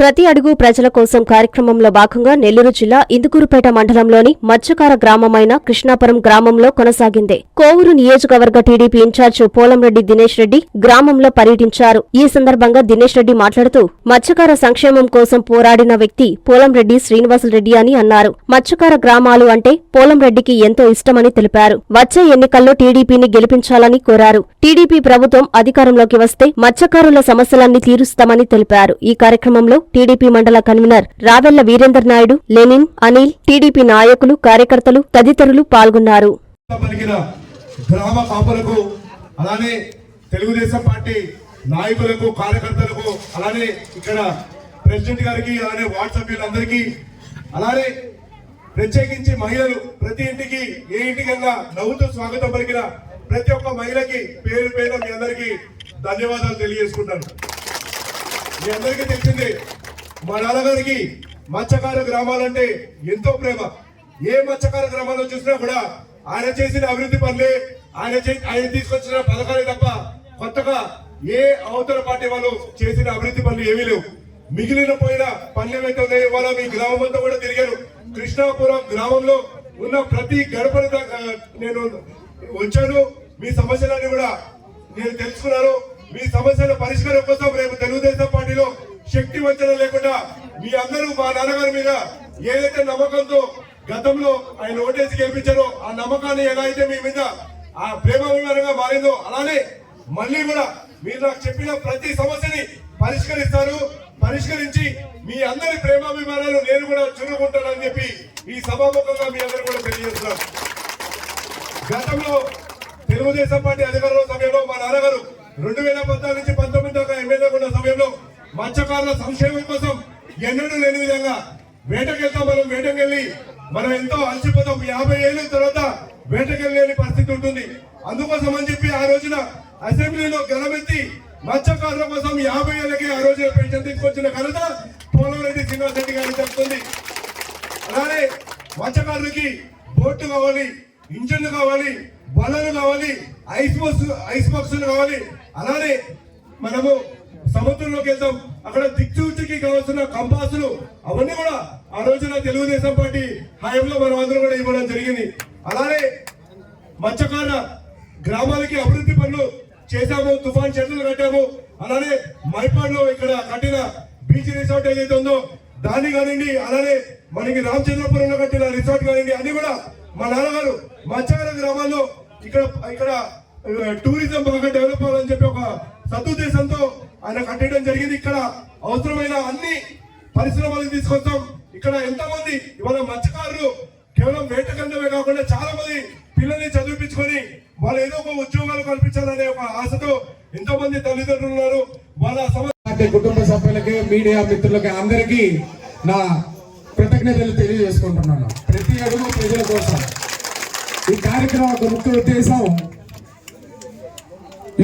ప్రతి అడుగు ప్రజల కోసం కార్యక్రమంలో భాగంగా నెల్లూరు జిల్లా ఇందుకూరుపేట మండలంలోని మత్స్యకార గ్రామమైన కృష్ణాపురం గ్రామంలో కొనసాగింది. కోవూరు నియోజకవర్గ టీడీపీ ఇన్ఛార్జ్ పోలంరెడ్డి దినేష్ రెడ్డి గ్రామంలో పర్యటించారు. ఈ సందర్భంగా దినేష్ రెడ్డి మాట్లాడుతూ మత్స్యకార సంక్షేమం కోసం పోరాడిన వ్యక్తి పోలంరెడ్డి శ్రీనివాసులరెడ్డి అని అన్నారు. మత్స్యకార గ్రామాలు అంటే పోలంరెడ్డికి ఎంతో ఇష్టమని తెలిపారు. వచ్చే ఎన్నికల్లో టీడీపీని గెలిపించాలని కోరారు. టీడీపీ ప్రభుత్వం అధికారంలోకి వస్తే మత్స్యకారుల సమస్యలన్నీ తీరుస్తామని తెలిపారు. ఈ కార్యక్రమంలో టీడీపీ మండల convener Ravella Virender Naidu Lenin Anil TDP నాయకులు కార్యకర్తలు తదితరులు పాల్గొన్నారు. గ్రామ కాపులకు అలానే తెలుగుదేశం పార్టీ నాయకులకు కార్యకర్తలకు అలానే ఇక్కడ ప్రెసిడెంట్ గారికి అలానే వార్డు సభ్యులందరికీ అలానే ప్రత్యేకించి మహిళలు ప్రతి ఇంటికి ఏ ఇంటికన్నా నవ్వుతూ స్వాగతం పలికిన ప్రతి ఒక్క మహిళకి పేరు పేరు మీ అందరికీ ధన్యవాదాలు తెలియజేసుకుంటాను. మీ అందరికీ తెలిసిందే మా నాన్నగారికి మత్స్యకార గ్రామాలంటే ఎంతో ప్రేమ. ఏ మత్స్యకార గ్రామాల్లో చూసినా కూడా ఆయన చేసిన అభివృద్ధి పనులే ఆయన ఆయన తీసుకొచ్చిన పథకాలే తప్ప కొత్తగా ఏ అవతల పార్టీ వాళ్ళు చేసిన అభివృద్ధి పనులు ఏమీ లేవు. మిగిలిన పోయిన పనులు ఏవైతే ఉన్నాయో ఇవాళ మీ గ్రామం అంతా కూడా తిరిగారు. కృష్ణాపురం గ్రామంలో ఉన్న ప్రతి గడపని నేను వచ్చాను. మీ సమస్యలన్నీ కూడా నేను తెలుసుకున్నాను. మీ సమస్యల పరిష్కారం కోసం రేపు తెలుగుదేశం పార్టీలో శక్తి వంచన లేకుండా మీ అందరూ మా నాన్నగారి మీద ఏదైతే నమ్మకంతో గతంలో ఆయన ఓటేసి గెలిపించారో ఆ నమ్మకాన్ని ఎలా అయితే మీ మీద ఆ ప్రేమ విమానంగా మారిందో అలానే మళ్ళీ కూడా మీరు నాకు చెప్పిన ప్రతి సమస్యని పరిష్కరిస్తారు. పరిష్కరించి మీ అందరి ప్రేమాభిమానాలు నేను కూడా చురుకుంటానని చెప్పి ఈ సభాముఖంగా మీ అందరూ కూడా తెలియజేస్తున్నాను గతంలో తెలుగుదేశం పార్టీ అధికారంలో సమయంలో మా నాన్నగారు రెండు వేల పద్నాలుగు నుంచి పంతొమ్మిది దాకా ఎమ్మెల్యేగా ఉన్న సమయంలో మత్స్యకారుల సంక్షేమం కోసం ఎన్నడూ లేని విధంగా వేటకెళ్తాం మనం వేటకెళ్ళి మనం ఎంతో అలసిపోతాం. యాభై ఏళ్ళ తర్వాత వేటకెళ్ళలేని పరిస్థితి ఉంటుంది. అందుకోసం అని చెప్పి ఆ రోజున అసెంబ్లీలో గలమెత్తి మత్స్యకారుల కోసం యాభై ఏళ్ళకి ఆ రోజున పెన్షన్ తీసుకొచ్చిన ఘనత పోలవరెడ్డి శ్రీనివాస్ రెడ్డి గారికి చెప్తుంది అలానే మత్స్యకారులకి బోట్లు కావాలి ఇంజన్లు కావాలి బలలు కావాలి ఐస్ బాక్స్ ఐస్ బాక్సులు కావాలి. అలానే మనము సముద్రంలోకి వెళ్తాం అక్కడ దిక్చూచికి కావాల్సిన కంపాసులు అవన్నీ కూడా ఆ రోజున తెలుగుదేశం పార్టీ హయాంలో మనం అందరం కూడా ఇవ్వడం జరిగింది. అలానే మత్స్యకార గ్రామాలకి అభివృద్ధి పనులు చేశాము తుఫాన్ చెట్లు కట్టాము. అలానే మైపాడులో ఇక్కడ కట్టిన బీచ్ రిసార్ట్ ఏదైతే ఉందో దాన్ని కానివ్వండి అలానే మనకి రామచంద్రపురంలో కట్టిన రిసార్ట్ కానివ్వండి అన్ని కూడా మా నాన్నగారు మత్స్యకార గ్రామాల్లో ఇక్కడ ఇక్కడ టూరిజం బాగా డెవలప్ అవ్వాలని చెప్పి ఒక సదుద్దేశంతో ఆయన కట్టడం జరిగింది. ఇక్కడ అవసరమైన అన్ని పరిశ్రమలు తీసుకొస్తాం. ఇక్కడ ఎంతమంది ఇవాళ మత్స్యకారులు కేవలం వేటకండమే కాకుండా చాలా మంది పిల్లల్ని చదివించుకొని వాళ్ళు ఏదో ఒక ఉద్యోగాలు కల్పించాలనే ఒక ఆశతో ఎంతో మంది తల్లిదండ్రులు ఉన్నారు. వాళ్ళ కుటుంబ సభ్యులకి మీడియా మిత్రులకి అందరికీ నా కృతజ్ఞతలు తెలియజేసుకుంటున్నాను. ప్రతి అడుగు ప్రజల కోసం ఈ కార్యక్రమం ఒక ముఖ్య ఉద్దేశం.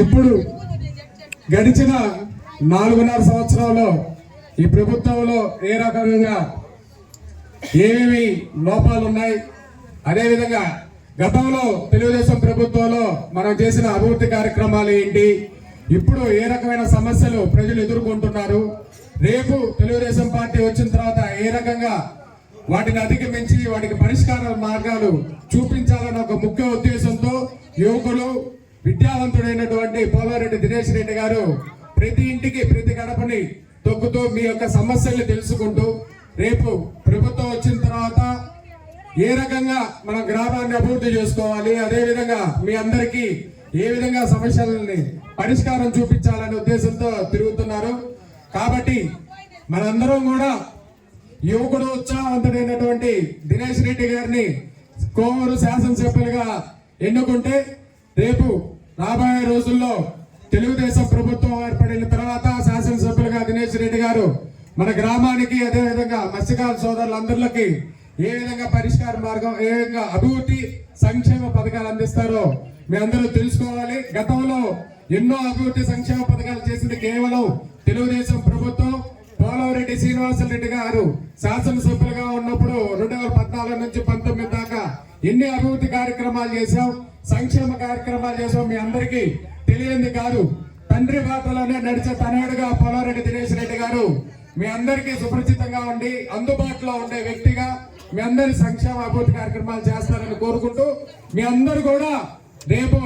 ఇప్పుడు గడిచిన నాలుగున్నర సంవత్సరాల్లో ఈ ప్రభుత్వంలో ఏ రకంగా ఏమేమి లోపాలు ఉన్నాయి అదేవిధంగా గతంలో తెలుగుదేశం ప్రభుత్వంలో మనం చేసిన అభివృద్ధి కార్యక్రమాలు ఏంటి? ఇప్పుడు ఏ రకమైన సమస్యలు ప్రజలు ఎదుర్కొంటున్నారు? రేపు తెలుగుదేశం పార్టీ వచ్చిన తర్వాత ఏ రకంగా వాటిని అధిగమించి వాటికి పరిష్కార మార్గాలు చూపించాలన్న ఒక ముఖ్య ఉద్దేశంతో యువకులు విద్యావంతుడైనటువంటి పోలారెడ్డి దినేష్ రెడ్డి గారు ప్రతి ఇంటికి ప్రతి గడపని తొక్కుతూ మీ యొక్క సమస్యల్ని తెలుసుకుంటూ రేపు ప్రభుత్వం వచ్చిన తర్వాత ఏ రకంగా మన గ్రామాన్ని అభివృద్ధి చేసుకోవాలి అదేవిధంగా మీ అందరికీ ఏ విధంగా సమస్యలని పరిష్కారం చూపించాలనే ఉద్దేశంతో తిరుగుతున్నారు. కాబట్టి మనందరం కూడా యువకుడు ఉత్సాహవంతుడైనటువంటి దినేష్ రెడ్డి గారిని కోవూరు శాసనసభ్యులుగా ఎన్నుకుంటే రేపు రాబోయే రోజుల్లో తెలుగుదేశం ప్రభుత్వం ఏర్పడిన తర్వాత శాసనసభ్యులుగా దినేష్ రెడ్డి గారు మన గ్రామానికి అదే విధంగా మత్స్యకార సోదరులందరికీ ఏ విధంగా పరిష్కార మార్గం ఏ విధంగా అభివృద్ధి సంక్షేమ పథకాలు అందిస్తారో మీ అందరూ తెలుసుకోవాలి. గతంలో ఎన్నో అభివృద్ధి సంక్షేమ పథకాలు చేసింది కేవలం తెలుగుదేశం ప్రభుత్వం. పోలవరెడ్డి శ్రీనివాసరెడ్డి గారు శాసనసభ్యులుగా ఉన్నప్పుడు రెండు వేల పద్నాలుగు నుంచి పంతొమ్మిది దాకా ఎన్ని అభివృద్ధి కార్యక్రమాలు చేశాం? సంక్షేమ కార్యక్రమాలు చేశాం మీ అందరికీ తెలియంది కాదు. తండ్రి బాటలోనే నడిచే తనయుడుగా పోలారెడ్డి దినేష్ రెడ్డి గారు మీ అందరికీ సుపరిచితంగా ఉండి అందుబాటులో ఉండే వ్యక్తిగా మీ అందరి సంక్షేమ అభివృద్ధి కార్యక్రమాలు చేస్తారని కోరుకుంటూ మీ అందరు కూడా రేపు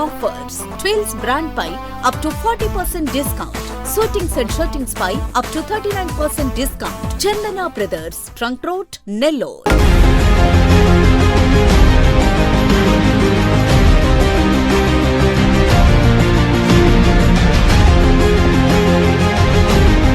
offers twills brand pi up to forty percent discount suitings and shirtings pi up to thirty nine percent discount Chandana brothers trunk road Nellore